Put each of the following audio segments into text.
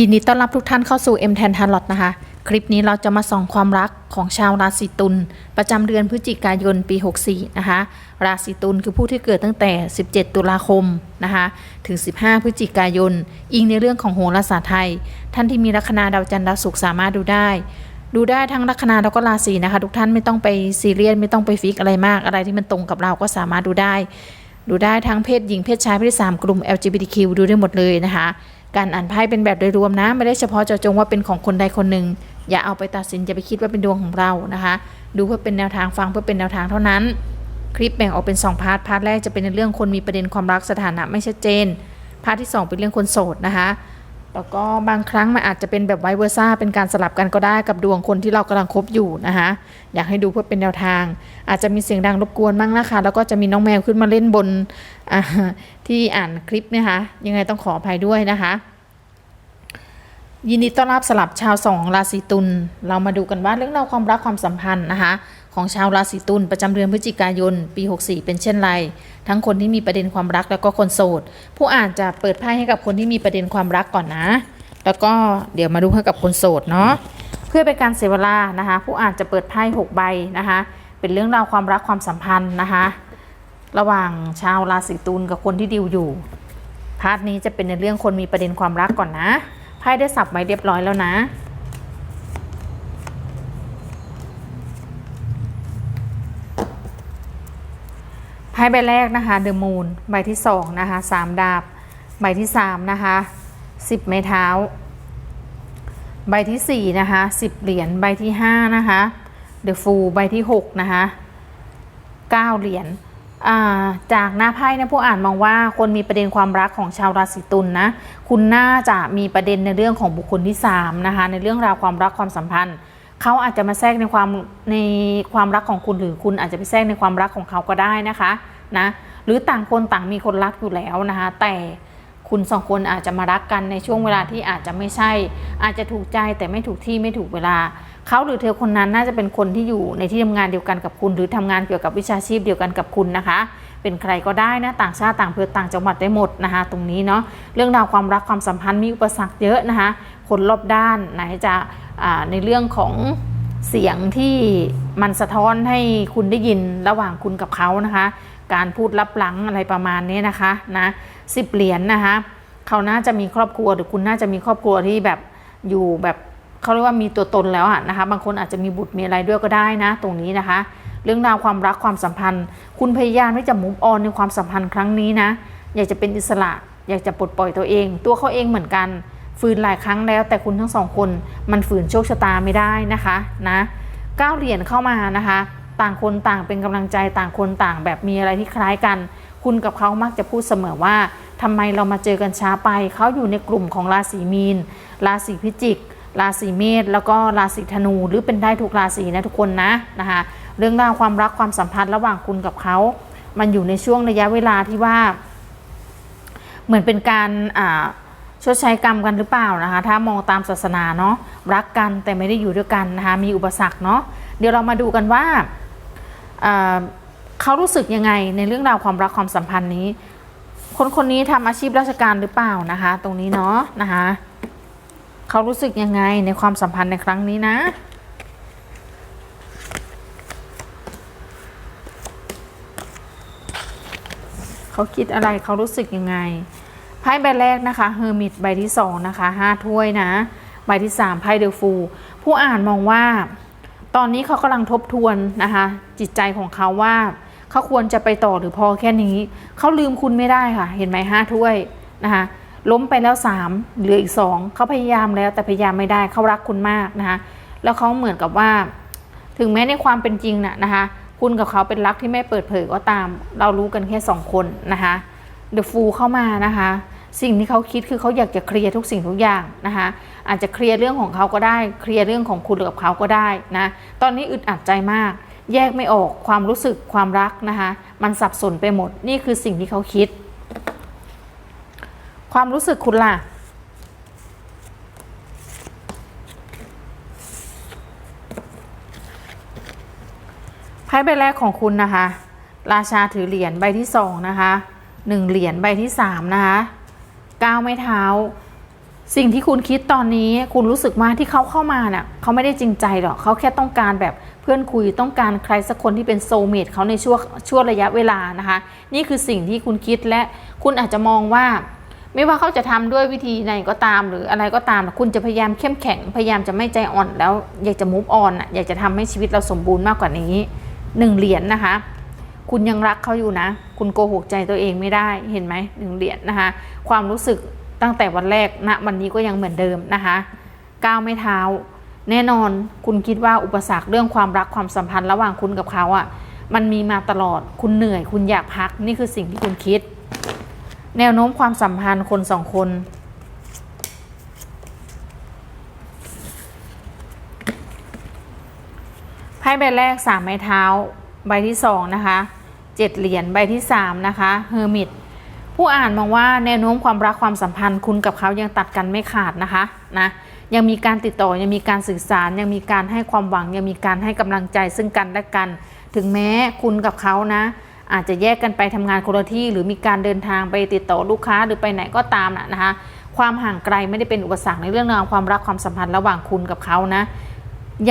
ยินดีต้อนรับทุกท่านเข้าสู่ M แทนทาร์ลอตนะคะ คลิปนี้เราจะมาส่องความรักของชาวราศีตุลประจำเดือนพฤศจิกายนปี 64 นะคะ ราศีตุลคือผู้ที่เกิดตั้งแต่ 17 ตุลาคมนะคะถึง 15 พฤศจิกายน อิงในเรื่องของโหราศาสตร์ไทย ท่านที่มีลัคนาดาวจันทร์ดาวศุกร์สามารถดูได้ ดูได้ทั้งลัคนาแล้วก็ราศีนะคะ ทุกท่านไม่ต้องไปซีเรียสไม่ต้องไปฟิกอะไรมากอะไรที่มันตรงกับเราก็สามารถดูได้ ดูได้ทั้งเพศหญิงเพศชายเพศสามกลุ่ม LGBTQ ดูได้หมดเลยนะคะ การอ่านไพ่เป็นแบบโดยรวมนะ ไม่ได้เฉพาะเจาะจงว่าเป็นของคนใดคนหนึ่ง อย่าเอาไปตัดสินอย่าไปคิดว่าเป็นดวงของเรานะคะ ดูเพื่อเป็นแนวทางฟังเพื่อเป็นแนวทางเท่านั้น คลิปแบ่งออกเป็น 2 พาร์ท พาร์ทแรกจะเป็นในเรื่องคนมีประเด็นความรักสถานะไม่ชัดเจน พาร์ทที่ 2 เป็นเรื่องคนโสดนะคะ แล้วก็บางครั้งมันอาจจะเป็นแบบไวเวอร์ซ่าเป็นการสลับกันก็ได้กับดวงคนที่เรากำลังคบอยู่นะคะ อยากให้ดูเพื่อเป็นแนวทาง อาจจะมีเสียงดังรบกวนบ้างนะคะ แล้วก็จะมีน้องแมวขึ้นมาเล่นบนที่อ่านคลิปนะคะ ยังไงต้องขออภัยด้วยนะคะ ยินดีต้อนรับสลับชาวสองราศีตุล เรามาดูกันว่าเรื่องราวความรักความสัมพันธ์นะคะของชาวราศีตุลประจำเดือนพฤศจิกายน ปี 64 เป็นเช่นไร ทั้งคนที่มีประเด็นความรักแล้วก็คนโสด ผู้อ่านจะเปิดไพ่ให้กับคนที่มีประเด็นความรักก่อนนะ แล้วก็เดี๋ยวมาดูให้กับคนโสดเนาะ เพื่อเป็นการเสียเวลานะคะ ผู้อ่านจะเปิดไพ่6ใบนะคะ เป็นเรื่องราวความรักความสัมพันธ์นะคะ ระหว่างชาวราศีตุลกับคนที่ดิวอยู่ พาร์ทนี้จะเป็นในเรื่องคนมีประเด็นความรักก่อนนะ พ่ได้สับไว้เรียบร้อยแล้วนะ ไพ่ใบแรกนะคะเดอะมูนใบที่สองนะคะสามดาบ ใบที่สามนะคะสิบไม้เท้า ใบที่สี่นะคะสิบเหรียญใบที่ห้านะคะเดอะฟูใบที่หกนะคะเก้าเหรียญ จากหน้าไพ่เนะผู้อ่านมองว่าคนมีประเด็นความรักของชาวราศีตุลนนะคุณน่าจะมีประเด็นในเรื่องของบุคคลที่3นะคะในเรื่องราวความรักความสัมพันธ์เขาอาจจะมาแทรกในความในความรักของคุณหรือคุณอาจจะไปแทรกในความรักของเขาก็ได้นะคะนะหรือต่างคนต่างมีคนรักอยู่แล้วนะคะแต่ คุณสองคนอาจจะมารักกันในช่วงเวลาที่อาจจะไม่ใช่ อาจจะถูกใจแต่ไม่ถูกที่ไม่ถูกเวลา เขาหรือเธอคนนั้นน่าจะเป็นคนที่อยู่ในที่ทำงานเดียวกันกับคุณ หรือทำงานเกี่ยวกับวิชาชีพเดียวกันกับคุณนะคะ เป็นใครก็ได้นะต่างชาติต่างอำเภอต่างจังหวัดได้หมดนะคะ ตรงนี้เนาะเรื่องราวความรักความสัมพันธ์มีอุปสรรคเยอะนะคะ คนรอบด้านไหนจะในเรื่องของเสียงที่มันสะท้อนให้คุณได้ยินระหว่างคุณกับเขานะคะ การพูดลับหลังอะไรประมาณนี้นะคะนะ สิบเหรียญนนะคะเขาน่าจะมีครอบครัวหรือคุณน่าจะมีครอบครัวที่แบบอยู่แบบเขาเรียกว่ามีตัวตนแล้วอะนะคะ บางคนอาจจะมีบุตรมีอะไรด้วยก็ได้นะ ตรงนี้นะคะ เรื่องราวความรักความสัมพันธ์ คุณพยายามที่จะมุฟออนในความสัมพันธ์ครั้งนี้นะ อยากจะเป็นอิสระ อยากจะปลดปล่อยตัวเอง ตัวเขาเองเหมือนกันฝืนหลายครั้งแล้ว แต่คุณทั้งสองคนมันฝืนโชคชะตาไม่ได้นะคะนะเก้าเหรียญเข้ามานะคะ ต่างคนต่างเป็นกำลังใจต่างคนต่างแบบมีอะไรที่คล้ายกัน คุณกับเขามักจะพูดเสมอว่าทำไมเรามาเจอกันช้าไป เขาอยู่ในกลุ่มของราศีมีน ราศีพิจิก ราศีเมษ แล้วก็ราศีธนู หรือเป็นได้ทุกราศีนะทุกคนนะนะคะเรื่องราวความรักความสัมพันธ์ระหว่างคุณกับเขา มันอยู่ในช่วงระยะเวลาที่ว่า เหมือนเป็นการชดใช้กรรมกันหรือเปล่านะคะ ถ้ามองตามศาสนาเนาะ รักกันแต่ไม่ได้อยู่ด้วยกันนะคะ มีอุปสรรคเนาะ เดี๋ยวเรามาดูกันว่า เขารู้สึกยังไงในเรื่องราวความรักความสัมพันธ์นี้ คนคนนี้ทำอาชีพราชการหรือเปล่านะคะ ตรงนี้เนาะนะคะเขารู้สึกยังไงในความสัมพันธ์ในครั้งนี้นะเขาคิดอะไรเขารู้สึกยังไงไพ่ใบแรกนะคะเฮอร์มิตใบที่สองนะคะห้าถ้วยนะใบที่สามไพ่เดลฟู ผู้อ่านมองว่า ตอนนี้เขากำลังทบทวนนะคะ จิตใจของเขาว่า เขาควรจะไปต่อหรือพอแค่นี้ เขาลืมคุณไม่ได้ค่ะ เห็นไหมห้าถ้วยนะคะล้มไปแล้วสามเหลืออีกสองเขาพยายามแล้วแต่พยายามไม่ได้เขารักคุณมากนะคะแล้วเขาเหมือนกับว่า ถึงแม้ในความเป็นจริงน่ะนะคะคุณกับเขาเป็นรักที่ไม่เปิดเผยก็ตาม เรารู้กันแค่สองคนนะคะเดอะฟูเข้ามานะคะสิ่งที่เขาคิดคือเขาอยากจะเคลียร์ทุกสิ่งทุกอย่างนะคะอาจจะเคลียร์เรื่องของเขาก็ได้ เคลียร์เรื่องของคุณกับเขาก็ได้นะตอนนี้อึดอัดใจมาก แยกไม่ออกความรู้สึกความรักนะคะมันสับสนไปหมดนี่คือสิ่งที่เขาคิด ความรู้สึกคุณล่ะ ไพ่ใบแรกของคุณนะคะ ราชาถือเหรียญใบที่สองนะคะหนึ่งเหรียญใบที่สามนะคะก้าวไม้เท้า สิ่งที่คุณคิดตอนนี้คุณรู้สึกว่าที่เขาเข้ามาเน่ะเขาไม่ได้จริงใจหรอกเขาแค่ต้องการแบบ เพื่อนคุยต้องการใครสักคนที่เป็นโซเมตเขาในช่วงช่วงระยะเวลานะคะ นี่คือสิ่งที่คุณคิดและคุณอาจจะมองว่า ไม่ว่าเขาจะทำด้วยวิธีไหนก็ตาม หรืออะไรก็ตาม คุณจะพยายามเข้มแข็ง พยายามจะไม่ใจอ่อนแล้วอยากจะมูฟออนอยากจะทำให้ชีวิตเราสมบูรณ์มากกว่านี้หนึ่งเหรียญนะคะคุณยังรักเขาอยู่นะ คุณโกหกใจตัวเองไม่ได้ เห็นไหมหนึ่งเหรียญนะคะ ความรู้สึกตั้งแต่วันแรกณนะวันนี้ก็ยังเหมือนเดิมนะคะ ก้าวไม่เท้า แน่นอนคุณคิดว่าอุปสรรคเรื่องความรักความสัมพันธ์ระหว่างคุณกับเขาอะ่ะมันมีมาตลอดคุณเหนื่อย คุณอยากพักนี่คือสิ่งที่คุณคิด แนวโน้มความสัมพันธ์คนสองคน ไพ่ใบแรกสามไม้เท้า ใบที่สองนะคะเจ็ดเหรียญใบที่สามนะคะเฮอร์มิตผู้อ่านมองว่าแนวโน้มความรักความสัมพันธ์คุณกับเขายังตัดกันไม่ขาดนะคะนะ ยังมีการติดต่อยังมีการสื่อสาร ยังมีการให้ความหวัง ยังมีการให้กำลังใจซึ่งกันและกัน ถึงแม้คุณกับเขานะ อาจจะแยกกันไปทำงานคนละที่ หรือมีการเดินทางไปติดต่อลูกค้าหรือไปไหนก็ตามนะนะคะความห่างไกลไม่ได้เป็นอุปสรรคในเรื่องราวความรักความสัมพันธ์ระหว่างคุณกับเขานะ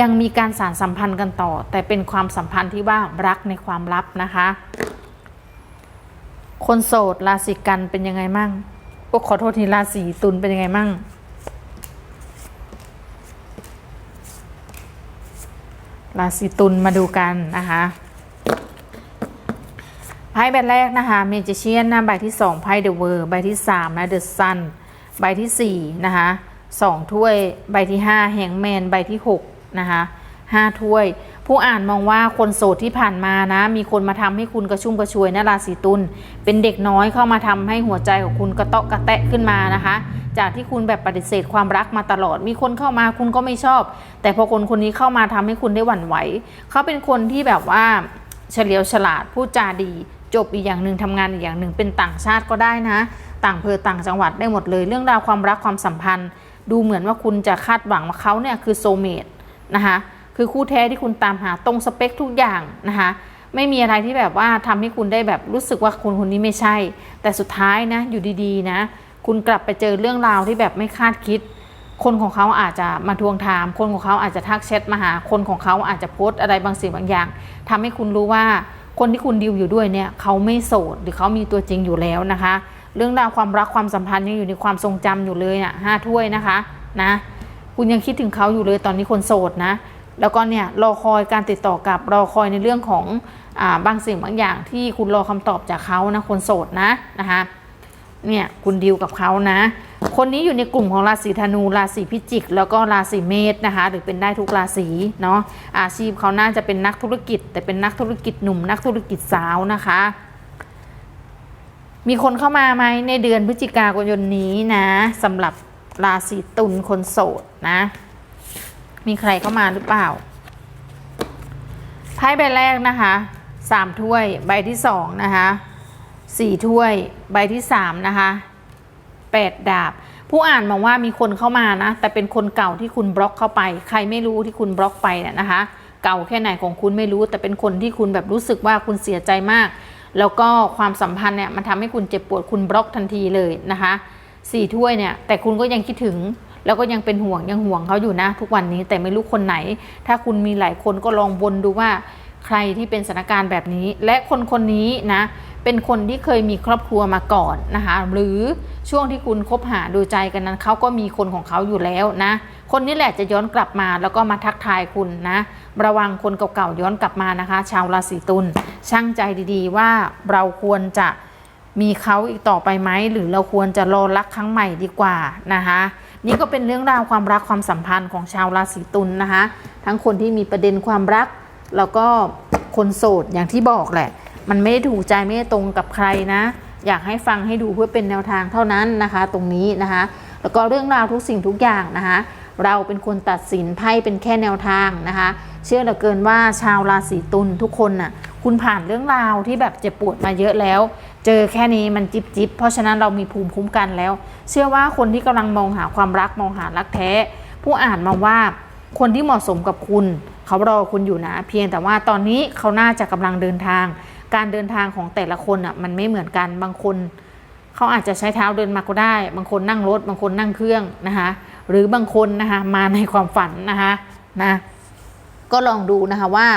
ยังมีการสานสัมพันธ์กันต่อ แต่เป็นความสัมพันธ์ที่ว่ารักในความลับนะคะ คนโสดราศีกันเป็นยังไงมั่งพวกขอโทษทีราศีตุลเป็นยังไงมั่ง ราศีตุลมาดูกันนะคะไพ่ใบแรกนะคะเมจิเชียนนะใบที่สองไพ่เดอะเวอร์ใบที่สามนะเดอะซันใบที่สี่นะคะสองถ้วยใบที่ห้าแฮงแมนใบที่หกนะคะห้าถ้วย ผู้อ่านมองว่าคนโสดที่ผ่านมานะ มีคนมาทำให้คุณกระชุ่มกระชวยนะราศีตุลเป็นเด็กน้อยเข้ามาทำให้หัวใจของคุณกระเตาะกระแตะขึ้นมานะคะ จากที่คุณแบบปฏิเสธความรักมาตลอด มีคนเข้ามาคุณก็ไม่ชอบ แต่พอคนคนนี้เข้ามาทำให้คุณได้หวั่นไหวเขาเป็นคนที่แบบว่าเฉลียวฉลาดพูดจาดี จบอีกอย่างหนึ่งทำงานอีกอย่างหนึ่งเป็นต่างชาติก็ได้นะ ต่างอำเพอต่างจังหวัดได้หมดเลย เรื่องราวความรักความสัมพันธ์ ดูเหมือนว่าคุณจะคาดหวังว่าเขาเนี่ยคือโซเมตนะคะ คือคู่แท้ที่คุณตามหาตรงสเปคทุกอย่างนะคะไม่มีอะไรที่แบบว่าทำให้คุณได้แบบรู้สึกว่าคนคนนี้ไม่ใช่ แต่สุดท้ายนะอยู่ดีๆ นะ คุณกลับไปเจอเรื่องราวที่แบบไม่คาดคิด คนของเขาอาจจะมาทวงถาม คนของเขาอาจจะทักแชทมาหา คนของเขาอาจจะโพสต์อะไรบางสิ่งบางอย่างทำให้คุณรู้ว่าคนที่คุณดิวอยู่ด้วยเนี่ยเขาไม่โสดหรือเขามีตัวจริงอยู่แล้วนะคะ เรื่องราวความรักความสัมพันธ์ยังอยู่ในความทรงจำอยู่เลยน่ะห้าถ้วยนะคะนะคุณยังคิดถึงเขาอยู่เลยตอนนี้คนโสดนะ แล้วก็เนี่ยรอคอยการติดต่อกลับรอคอยในเรื่องของอบางสิ่งบางอย่างที่คุณรอคำตอบจากเขานะคนโสดนะนะคะเนี่ยคุณดิวกับเขานะ คนนี้อยู่ในกลุ่มของราศีธนูราศีพิจิก แล้วก็ราศีเมษนะคะ หรือเป็นได้ทุกราศีเนาะอาชีพเขาน่าจะเป็นนักธุรกิจ แต่เป็นนักธุรกิจหนุ่ม นักธุรกิจสาวนะคะ มีคนเข้ามาไหมในเดือนพฤศจิกายนนี้นะสำหรับราศีตุลคนโสดนะ มีใครเข้ามาหรือเปล่า ไพ่ใบแรกนะคะสามถ้วย ใบที่สองนะคะสี่ถ้วย ใบที่สามนะคะแปดดาบ ผู้อ่านมองว่ามีคนเข้ามานะ แต่เป็นคนเก่าที่คุณบล็อกเข้าไป ใครไม่รู้ที่คุณบล็อกไปเนี่ยนะคะ เก่าแค่ไหนของคุณไม่รู้ แต่เป็นคนที่คุณแบบรู้สึกว่าคุณเสียใจมาก แล้วก็ความสัมพันธ์เนี่ยมันทำให้คุณเจ็บปวดคุณบล็อกทันทีเลยนะคะสี่ถ้วยเนี่ยแต่คุณก็ยังคิดถึง แล้วก็ยังเป็นห่วงยังห่วงเขาอยู่นะ ทุกวันนี้แต่ไม่รู้คนไหน ถ้าคุณมีหลายคนก็ลองวนดูว่าใครที่เป็นสถานการณ์แบบนี้ และคนคนนี้นะ เป็นคนที่เคยมีครอบครัวมาก่อนนะคะหรือช่วงที่คุณคบหาดูใจกันนั้นเขาก็มีคนของเขาอยู่แล้วนะ คนนี้แหละจะย้อนกลับมาแล้วก็มาทักทายคุณนะ ระวังคนเก่าๆย้อนกลับมานะคะ ชาวราศีตุลช่างใจดีๆ ว่าเราควรจะมีเขาอีกต่อไปไหมหรือเราควรจะรอรักครั้งใหม่ดีกว่านะคะ นี่ก็เป็นเรื่องราวความรักความสัมพันธ์ของชาวราศีตุลนนะคะ ทั้งคนที่มีประเด็นความรัก แล้วก็คนโสดอย่างที่บอกแหละ มันไม่ได้ถูกใจไม่ได้ตรงกับใครนะ อยากให้ฟังให้ดูเพื่อเป็นแนวทางเท่านั้นนะคะ ตรงนี้นะคะ แล้วก็เรื่องราวทุกสิ่งทุกอย่างนะคะ เราเป็นคนตัดสินไพ่เป็นแค่แนวทางนะคะ เชื่อเหลือเกินว่าชาวราศีตุลทุกคนน่ะคุณผ่านเรื่องราวที่แบบเจ็บปวดมาเยอะแล้ว เจอแค่นี้มันจิบจิบเพราะฉะนั้นเรามีภูมิคุ้มกันแล้ว เชื่อว่าคนที่กำลังมองหาความรักมองหารักแท้ ผู้อ่านมาว่าคนที่เหมาะสมกับคุณ เขารอคุณอยู่นะ เพียงแต่ว่าตอนนี้เขาน่าจะกำลังเดินทาง การเดินทางของแต่ละคนอะมันไม่เหมือนกันบางคน เขาอาจจะใช้เท้าเดินมาก็ได้ บางคนนั่งรถ บางคนนั่งเครื่องนะคะหรือบางคนนะคะมาในความฝันนะคะนะก็ลองดูนะคะว่า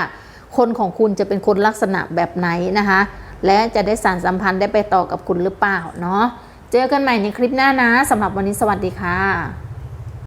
คนของคุณจะเป็นคนลักษณะแบบไหนนะคะ และจะได้สารสัมพันธ์ได้ไปต่อกับคุณหรือเปล่าเนาะเจอกันใหม่ในคลิปหน้านะสำหรับวันนี้สวัสดีค่ะ